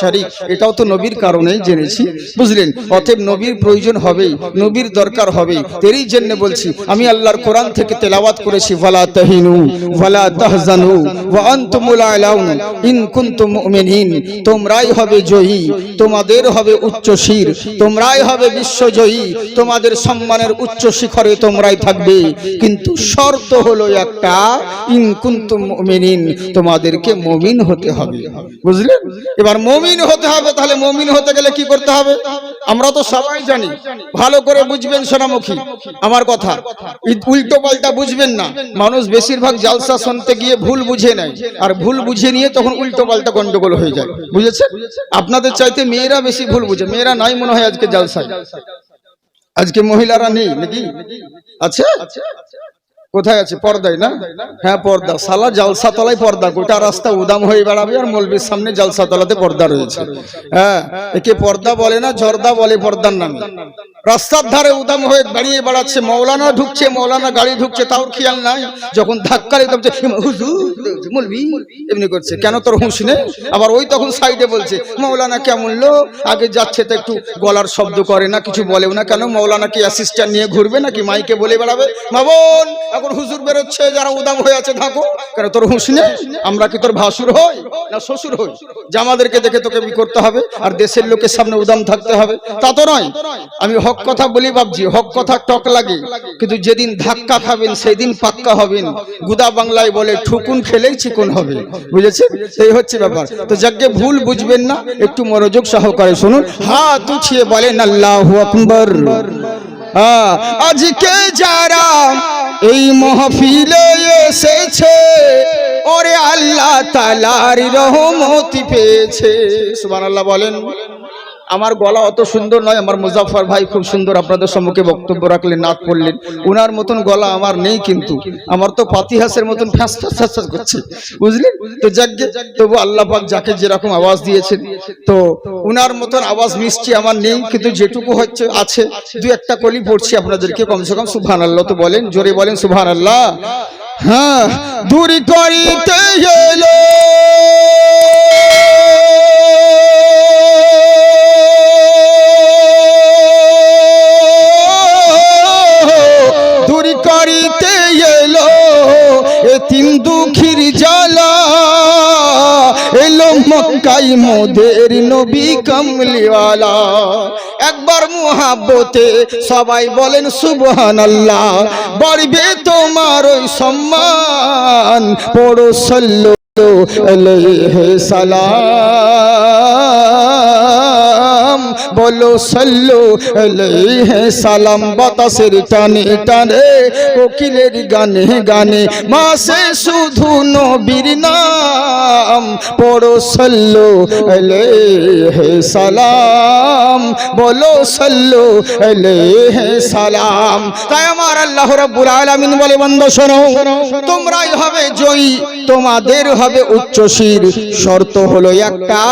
শরীক এটাও তো নবীর কারণেই জেনেছি, বুঝলেন? অতএব নবীর প্রয়োজন হবেই, নবীর দরকার হবেই। তেরই জন্য বলছি, আমি আল্লাহর কোরআন থেকে তেলাওয়াত করেছি, ওয়ালা তাহিনু, ওয়ালা তাহজানু, ওয়া আনতুমুল আলাউন ইন কুনতুম মুমিনিন। তোমরাই হবে জয়ী, তোমাদের হবে উচ্চ শির, তোমরাই হবে বিশ্বজয়ী, তোমাদের সম্মানের উচ্চ শিখরে তোমরাই থাকবে। কিন্তু শর্ত হলো একটা, ইন কুনতুম মুমিনিন, তোমাদেরকে মুমিন হতে হবে। বুঝলেন? এবার মুমিন হতে হবে, তাহলে মমিন হতে গেলে কি করতে হবে? আমরা তো সবাই জানি, ভালো করে বুঝবেন সোনামুখী, আমার কথা। উল্টো পাল্টা বুঝবেন না। মানুষ বেশিরভাগ জালসা শুনতে গিয়ে ভুল বুঝে নেয়, আর ভুল বুঝে নিয়ে তখন উল্টো পাল্টা গন্ডগোল হয়ে যায়। বুঝেছেন? আপনাদের চাইতে মেয়েরা বেশি ভুল বুঝে, মেয়েরা নাই মনে হয় আজকে জালসায়। আজকে মহিলারা নেই, নাকি? আছে? কোথায় আছে? পর্দায় না? হ্যাঁ পর্দা। সালা জালসা তলায় পর্দা। গোটা রাস্তা উদাম হয়ে বেড়াবে আর মলবির সামনে জালসা তলাতে পর্দা রয়েছে। হ্যাঁ একে পর্দা বলে না জর্দা বলে পর্দার নামে। রাস্তার ধারে উদাম হয়ে দাঁড়িয়ে বেড়াচ্ছে, মৌলানা ঢুকছে, মৌলানা গাড়ি ঢুকছে, তাও খেয়াল নাই। যখন ধাক্কা এমনি করছে, কেন তোর হুঁশ নেই আবার ওই তখন সাইডে বলছে, মৌলানা কেমন লোক? আগে যাচ্ছে তো একটু গলার শব্দ করে না, কিছু বলেও না কেন? মৌলানা কি অ্যাসিস্ট্যান্ট নিয়ে ঘুরবে নাকি মাইকে বলে বেড়াবে? মাবন এখন হুজুর বেরোচ্ছে, যারা উদাম হয়ে আছে, থাকো। কেন তোর হুঁশ নেই আমরা কি তোর ভাসুর হই না শ্বশুর হই? যে আমাদেরকে দেখে তোকে বি করতে হবে? আর দেশের লোকের সামনে উদাম থাকতে হবে? তা তো নয়। আমি হক কথা বলি ভাবছি হক কথা টক লাগে। কিন্তু যেদিন ধাক্কা খাবেন সেদিন পাক্কা হবেন। গুদা বাংলায় বলে ঠুকুন খেলেই চিকুন হবে। বুঝেছেন? এই হচ্ছে ব্যাপার। তো যাকে ভুল বুঝবেন না একটু মনোযোগ সহকারে শুনুন। হাত উঠিয়ে বলেন আল্লাহ আকবর। হ্যাঁ, আজকে যারা এই মহফিলে এসেছে ওরে আল্লাহ তালার রহমতি পেয়েছে। সুবহানাল্লাহ বলেন। আমার গলা অত সুন্দর নয়, আমার মুজাফর ভাই খুব সুন্দর আপনাদের সম্মুখে বক্তব্য রাখলেন নাচ পড়লেন উনার মতন গলা আমার নেই কিন্তু। আমার তো পাতিহাসের মতন ফ্যাঁস ফ্যাঁস করছে। বুঝলেন? তো যাকে তবু আল্লাহ পাক যাকে যেরকম আওয়াজ দিয়েছেন, তো উনার মতন আওয়াজ মিষ্টি আমার নেই, কিন্তু যেটুকু হচ্ছে, আছে, দু একটা কলি পড়ছি আপনাদেরকে, কমসে কম সুবহান আল্লাহ তো বলেন, জোরে বলেন সুবহান আল্লাহ হ্যাঁ দূরি করিতে এলো। মোদের নবী কমলিওয়ালা? একবার মুহাব্বতে সবাই বলেন সুবহান আল্লাহ বাড়বে তোমার ওই সম্মান। পড়ো সল্লো সালাম। বলো, সল্লো সালাম, বাতাসের টানে টানে, কোকিলের গানে গানে, মাসে শুধু নবীর নাম, পড়ো, সল্লো আলাইহি সালাম, বলো, সল্লো আলাইহি সালাম। তাই আমার আল্লাহ রাব্বুল আলামিন বলে বন্ধ শোনো, তোমরাই হবে জয়ী, তোমাদের হবে উচ্চশীর। শর্ত হলো একটা,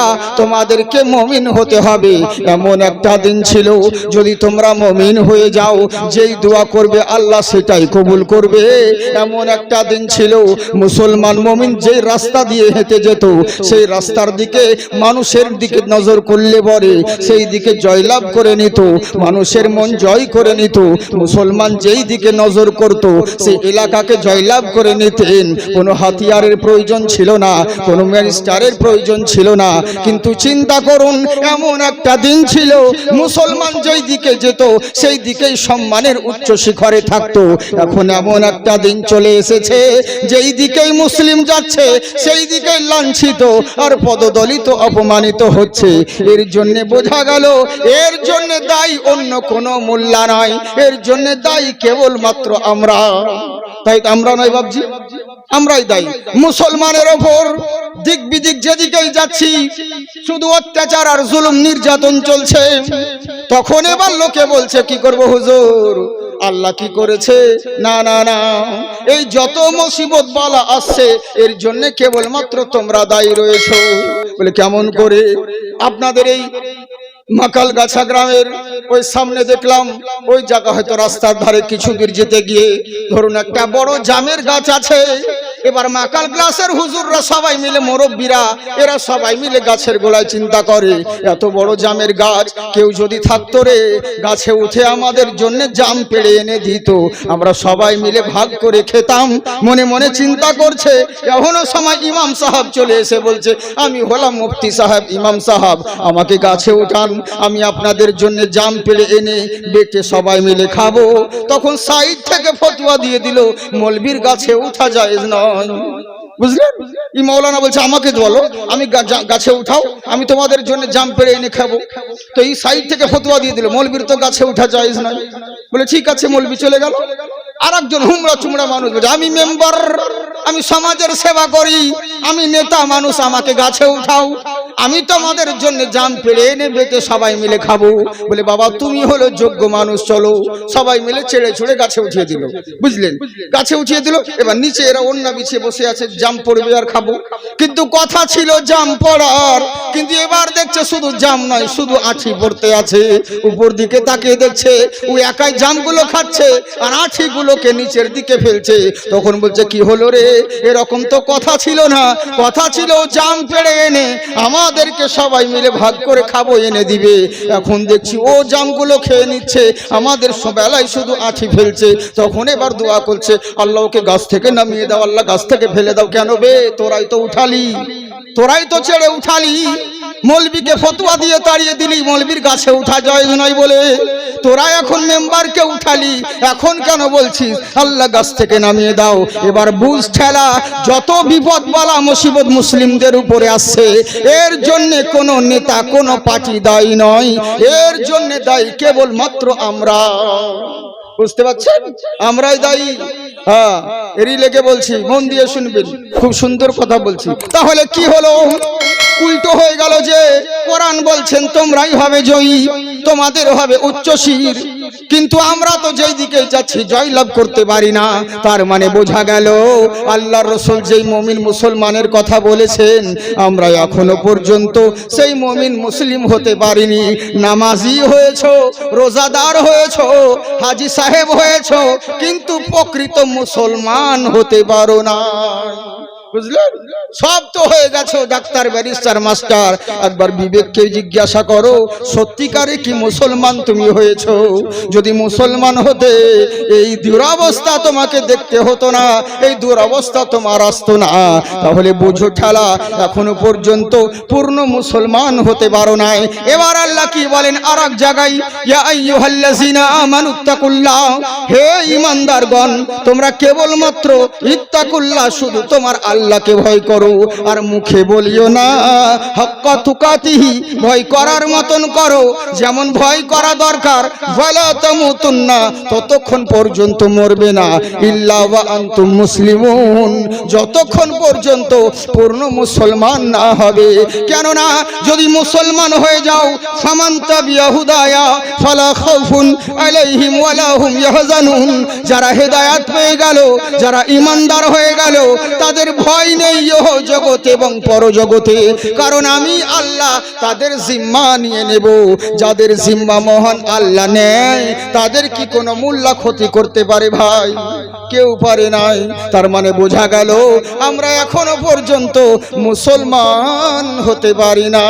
তোমাদেরকে মমিন হতে হবে। এমন একটা দিন ছিল, যদি তোমরা মমিন হয়ে যাও, যেই দোয়া করবে আল্লাহ সেটাই কবুল করবে। এমন একটা দিন ছিল, মুসলমান মমিন যে রাস্তা দিয়ে হেঁটে যেত, সেই রাস্তার দিকে মানুষের দিকে নজর করলে পরে সেই দিকে জয়লাভ করে নিত, মানুষের মন জয় করে নিত, মুসলমান যেই দিকে নজর করত সেই এলাকাকে জয়লাভ করে নিতেন। কোনো হাতিয়ারের প্রয়োজন ছিল না, কোনো ম্যানিস্টারের প্রয়োজন ছিল না। কিন্তু চিন্তা করুন, এমন একটা দিন ছিল মুসলমান যেই দিকে যেত, সেই দিকেই সম্মানের উচ্চ শিখরে থাকতো। এখন এমন একটা দিন চলে এসেছে, যেই দিকেই মুসলিম যাচ্ছে, সেই দিকেই লাঞ্ছিত আর পদদলিত, অপমানিত হচ্ছে। এর জন্য বোঝা গেল, এর জন্য দায়ী অন্য কোনো মোল্লা নয় এর জন্য দায়ী কেবলমাত্র আমরা। তাই আমরা নয় ভাবছি আমরাই দায়ী। মুসলমানের ওপর দিক বিদিক যেদিকেই যাচ্ছি, শুধু অত্যাচার আর জুলুম নির্যাতন চলছে। তখন এবার লোকে বলছে, কি করব হুজুর? আল্লাহ কি করেছে? না না না। এই যত মুসিবত বালা আসছে, এর জন্য কেবলমাত্র তোমরা দায়ী রয়েছো। বলে, কেমন করে? আপনাদের এই মাকাল গাছা গ্রামের ওই সামনে দেখলাম, ওই জায়গা হয়তো রাস্তার ধারে কিছু দূর যেতে গিয়ে ধরুন একটা বড় জামের গাছ আছে। এবার মাকাল ক্লাসের হুজুররা সবাই মিলে মুরব্বীরা, এরা সবাই মিলে গাছের গোড়ায় চিন্তা করে, এত বড় জামের গাছ, কেউ যদি থাকতো রে, গাছে উঠে আমাদের জন্য জাম পেড়ে এনে দিত। আমরা সবাই মিলে ভাগ করে খেতাম, মনে মনে চিন্তা করছে। এখনও সময় ইমাম সাহেব চলে এসে বলছে, আমি হলাম মুফতি সাহেব, ইমাম সাহেব, আমাকে গাছে উঠান, আমি আপনাদের জন্য জাম পেড়ে এনে বেটে সবাই মিলে খাব। তখন সাইড থেকে ফতোয়া দিয়ে দিল, মলবির গাছে উঠা যায় নয় বুঝলেন? এই মৌলানা বলছে, আমাকে বলো, আমি গাছে উঠাও, আমি তোমাদের জন্য জাম পেড়ে এনে খাব। তো এই সাইড থেকে ফতুয়া দিয়ে দিল, মলবির তো গাছে উঠা যায় নয় বলে, ঠিক আছে মলবি, চলে গেল। আর একজন হুমড়া চুমড়া মানুষ বলছে, আমি মেম্বার। আমি সমাজের সেবা করি, আমি নেতা মানুষ, আমাকে গাছে উঠাও। আমি তোমাদের জন্য জাম পেড়ে এনে বেতে সবাই মিলে খাব। বলে, বাবা, তুমি হলো যোগ্য মানুষ, চলো। সবাই মিলে ছেড়ে ছুড়ে গাছে উঠিয়ে দিল। বুঝলেন? গাছে উঠিয়ে দিল। এবার নিচে এরা অন্য বিছিয়ে বসে আছে, জাম পড়বে আর খাব। কিন্তু কথা ছিল জাম পড়ার। কিন্তু এবার দেখছে শুধু জাম নয়, শুধু আঠি পড়তে আছে। উপর দিকে তাকিয়ে দেখছে, ও একাই জামগুলো খাচ্ছে আর আঠিগুলোকে নিচের দিকে ফেলছে। তখন বলছে, কি হলো রে? এরকম তো কথা ছিল না। কথা ছিল, জাম পেড়ে এনে আমাদেরকে সবাই মিলে ভাগ করে খাব, এনে দিবে। এখন দেখছি ও জামগুলো খেয়ে নিচ্ছে, আমাদের বেলায় শুধু আঠি ফেলছে। তখন এবার দোয়া করছে, আল্লাহ ওকে গাছ থেকে নামিয়ে দাও, আল্লাহ গাছ থেকে ফেলে দাও। কেন বে? তোরাই তো উঠালি। তোরাই তো ছেড়ে উঠালি। মলবিকে ফতুয়া দিয়ে তাড়িয়ে দিলি, মলবির গাছে উঠা যায় নয় বলে। তোরা এখন মেম্বারকে উঠালি, এখন কেন বলছিস? আল্লাহ গাছ থেকে নামিয়ে দাও। এবার বুঝ ঠেলা, যত বিপদ বলা মুসিবত মুসলিমদের উপরে আসছে, এর জন্য কোনো নেতা, কোনো পার্টি দায়ী নয়। এর জন্য দায়ী কেবল মাত্র আমরা। বুঝতে পারছেন? আমরাই দায়ী। হ্যাঁ এরই লেগে বলছি, মন দিয়ে শুনবেন। খুব সুন্দর কথা বলছি। তাহলে কি হলো? উল্টো হয়ে গেল যে, কোরআন বলছেন, তোমরাই হবে জয়ী, তোমাদের হবে উচ্চ শির। কিন্তু আমরা তো যেই দিকে যাচ্ছি জয় লাভ করতে পারি না। তার মানে বোঝা গেল আল্লাহ রসুল যেই মমিন মুসলমানের কথা বলেছেন, আমরা এখনও পর্যন্ত সেই মমিন মুসলিম হতে পারিনি। নামাজি হয়েছ, রোজাদার হয়েছ, হাজি সাহেব হয়েছ, কিন্তু প্রকৃত মুসলমান হতে পারো না সব তো হয়ে গেছো ডাক্তার, ব্যারিস্টার, মাস্টার। একবার বিবেককে জিজ্ঞাসা করো, সত্যিকারে কি মুসলমান তুমি হয়েছো? যদি মুসলমান হতে, এই দুরবস্থা তোমাকে দেখতে হতো না, এই দুরবস্থা তোমার আসতো না। তাহলে বুঝো ঠেলা, এখনও পর্যন্ত পূর্ণ মুসলমান হতে পারো নাই। এবার আল্লাহ কি বলেন? আর এক জায়গায় হে ঈমানদারগণ তোমরা কেবলমাত্র ইত্তাকুল্লাহ, শুধু তোমার আল্লাহকে ভয় করো আর মুখে বলিও না। হক্কা তুকাতিহি ভয় করার মতন করো। যেমন ভয় করা দরকার তামুতুন্না, ততক্ষণ পর্যন্ত মরবে না। ইল্লা ওয়া আনতুম মুসলিমুন, যতক্ষণ পর্যন্ত পূর্ণ মুসলমান না হবে। কেননা, যদি মুসলমান হয়ে যাও ইয়াহজানুন। যারা হেদায়াত পেয়ে গেল, যারা ইমানদার হয়ে গেল, তাদের ভয় নেই ইহ জগতে এবং পরজগতে। কারণ আমি আল্লাহ, তাদের জিম্মা নিয়ে নেব। যাদের জিম্মা মহান আল্লাহ নেয়, তাদের কি কোনো মূল্য ক্ষতি করতে পারে ভাই? কেউ পারে নাই। তার মানে বোঝা গেল, আমরা এখনও পর্যন্ত মুসলমান হতে পারি না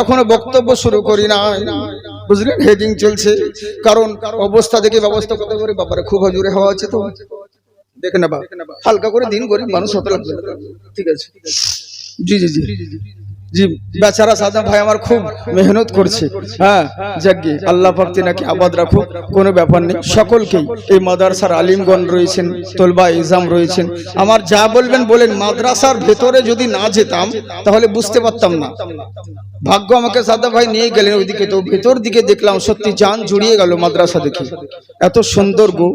এখনও বক্তব্য শুরু করি নাই। বুঝলেন? হেডিং চলছে। কারণ অবস্থা দেখে ব্যবস্থা করতে পারে। বাবারে, খুব হজুরে হওয়া আছে তো দেখে নেবা। হালকা করে দিন গরিব মানুষ হতে লাগবে। ঠিক আছে। জি জি জি। জি, বেচারা সাদা ভাই আমার খুব মেহনত করছে। হ্যাঁ যাকে আল্লাহ পাক নাকি আবাদ রাখুক, কোনো ব্যাপার নেই। সকলকেই এই মাদ্রাসার আলিমগণ রয়েছেন, তোলবা ইজাম রয়েছেন। আমার যা বলবেন বলেন, মাদ্রাসার ভেতরে যদি না যেতাম, তাহলে বুঝতে পারতাম না। ভাগ্য আমাকে সাদা ভাই নিয়ে গেলেন ওইদিকে, তো ভেতর দিকে দেখলাম সত্যি জান জুড়িয়ে গেল মাদ্রাসা দেখে। এত সুন্দর গো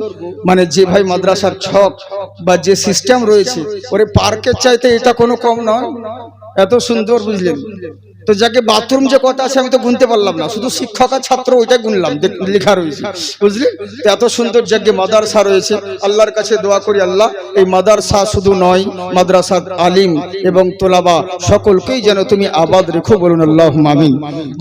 মানে যে ভাই মাদ্রাসার ছক বা যে সিস্টেম রয়েছে, ওরে পার্কের চাইতে এটা কোনো কম নয়। এত সুন্দর বুঝলেন? তো যাকে বাথরুম যে কথা আছে, আমি তো গুনতে পারলাম না। শুধু শিক্ষক আর ছাত্র ওইটাই গুনলাম লেখা রয়েছে। বুঝলি তো এত সুন্দর যাকে মাদারসা রয়েছে, আল্লাহর কাছে দোয়া করি আল্লাহ, এই মাদারসা শুধু নয়, মাদ্রাসার আলিম এবং তোলাবা সকলকেই যেন তুমি আবাদ রেখো বলুন আল্লাহ মামিন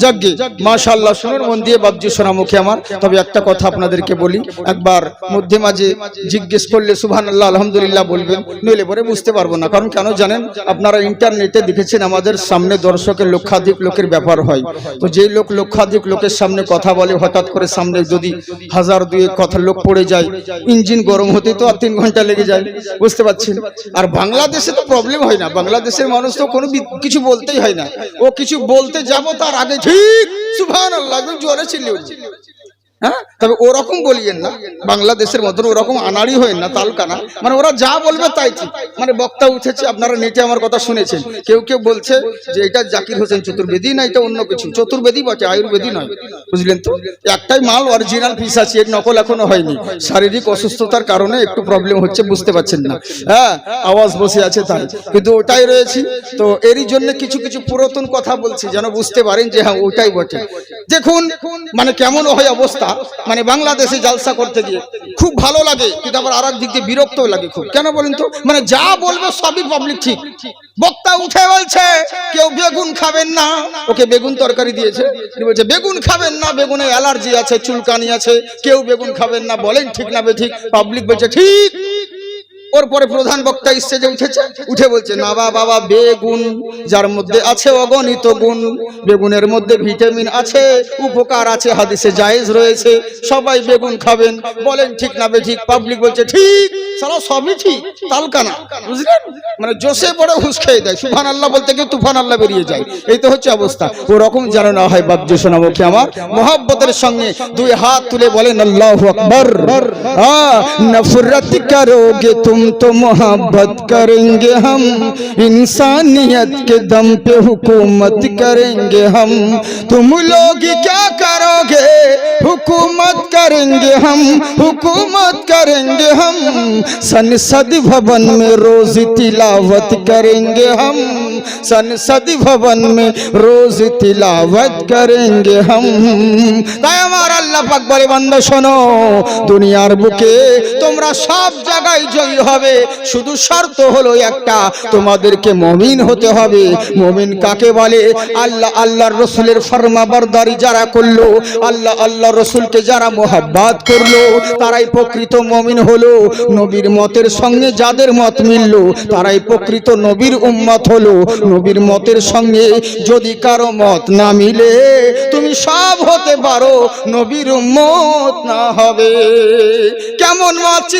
যাকে মাশা আল্লাহ শুনুন, মন দিয়ে বাবজি সোনামুখী আমার। তবে একটা কথা আপনাদেরকে বলি, একবার মধ্যে মাঝে জিজ্ঞেস করলে সুবহান আল্লাহ আলহামদুলিল্লাহ বলবেন, নইলে পরে বুঝতে পারব না। কারণ কেন জানেন, আপনারা ইন্টারনেটে দেখেছেন আমাদের সামনে দর্শকের লক্ষাধিক লোকের ব্যাপার হয়। তো যেই লোক লক্ষাধিক লোকের সামনে কথা বলে, হঠাৎ করে সামনে যদি হাজার দুয়ে কথা লোক পড়ে যায়, ইঞ্জিন গরম হতে তো আর তিন ঘণ্টা লেগে যায়। বুঝতে পারছেন? আর বাংলাদেশে তো প্রবলেম হয় না। বাংলাদেশের মানুষ তো কোনো কিছু বলতেই হয় না। ও কিছু বলতে যাব তার আগে ঠিক সুভান আল্লাহ জোরে উঠছে হ্যাঁ? তবে ওরকম বলিয়েন না। বাংলাদেশের মতন ওরকম আনাড়ি হয় না তালকানা মানে ওরা যা বলবে তাই ঠিক। মানে বক্তা উঠেছে, আপনারা নেটে আমার কথা শুনেছেন। কেউ কেউ বলছে যে এটা জাকির হোসেন চতুর্বেদী না, এটা অন্য কিছু। চতুর্বেদী বটে, আয়ুর্বেদী নয়। বুঝলেন তো? একটাই মাল অরিজিনাল পিস আছে, এর নকল এখনও হয়নি। শারীরিক অসুস্থতার কারণে একটু প্রবলেম হচ্ছে, বুঝতে পারছেন না। হ্যাঁ আওয়াজ বসে আছে তাই কিন্তু ওটাই রয়েছে। তো এরই জন্য কিছু কিছু পুরাতন কথা বলছি, যেন বুঝতে পারেন যে হ্যাঁ ওটাই বটে। দেখুন মানে কেমন হয় অবস্থা। মানে বাংলাদেশে জালসা করতে গিয়ে খুব ভালো লাগে, কিন্তু আবার আর এক দিক দিয়ে বিরক্ত লাগে খুব। কেন বলেন তো? মানে যা বলবে সবই পাবলিক ঠিক। বক্তা উঠে বলছে, কেউ বেগুন খাবেন না। ওকে বেগুন তরকারি দিয়েছে। বলছে, বেগুন খাবেন না, বেগুনে অ্যালার্জি আছে, চুলকানি আছে, কেউ বেগুন খাবেন না। বলেন ঠিক না বে ঠিক পাবলিক বলছে, ঠিক ওরপরে প্রধান বক্তা স্টেজে উঠেছে, উঠে বলছে নাবা বাবা, বেগুন, যার মধ্যে আছে অগণিত গুণ, বেগুনের মধ্যে ভিটামিন আছে, উপকার আছে, হাদিসে জায়েজ রয়েছে, সবাই বেগুন খাবেন। বলেন, ঠিক না বে, ঠিক? পাবলিক বলছে, ঠিক সারা সবই ঠিক, তালকানা, বুঝলেন? মানে জোসে পড়ে হুস খেয়ে দেয় সুফান আল্লাহ বলতে গিয়ে তুফান আল্লাহ বেরিয়ে যায়। এই তো হচ্ছে অবস্থা। ওরকম যেন না হয়, বাপ জোসনামুখী আমার? মোহাব্বতের সঙ্গে দুই হাত তুলে বলেন, আল্লাহ আকবর। নফরত করোগে তুমি तो मोहब्बत करेंगे हम। इंसानियत के दम पे हुकूमत करेंगे हम। तुम लोग क्या करोगे? हुकूमत करेंगे हम। हुकूमत करेंगे हम। संसद भवन में रोज तिलावत करेंगे हम। संसद भवन में रोज तिलावत करेंगे हम তাই আমার আল্লাহ পাক বলে বান্দা শোনো দুনিয়ার বুকে তোমরা সব জায়গায় জয়ী হবে শুধু শর্ত হলো একটা তোমাদেরকে মমিন হতে হবে মমিন কাকে বলে আল্লাহ আল্লাহর রসুলের ফরমা বরদারি যারা করলো আল্লাহ আল্লাহ রসুলকে যারা মোহাব্বাত করলো তারাই প্রকৃত মমিন হলো নবীর মতের সঙ্গে যাদের মত মিলল তারাই প্রকৃত নবীর উম্মত হলো নবীর মতের সঙ্গে যদি কারও মত না মিলে, তুমি সব হতে পারো, নবীর মত না হবে। কেমন মত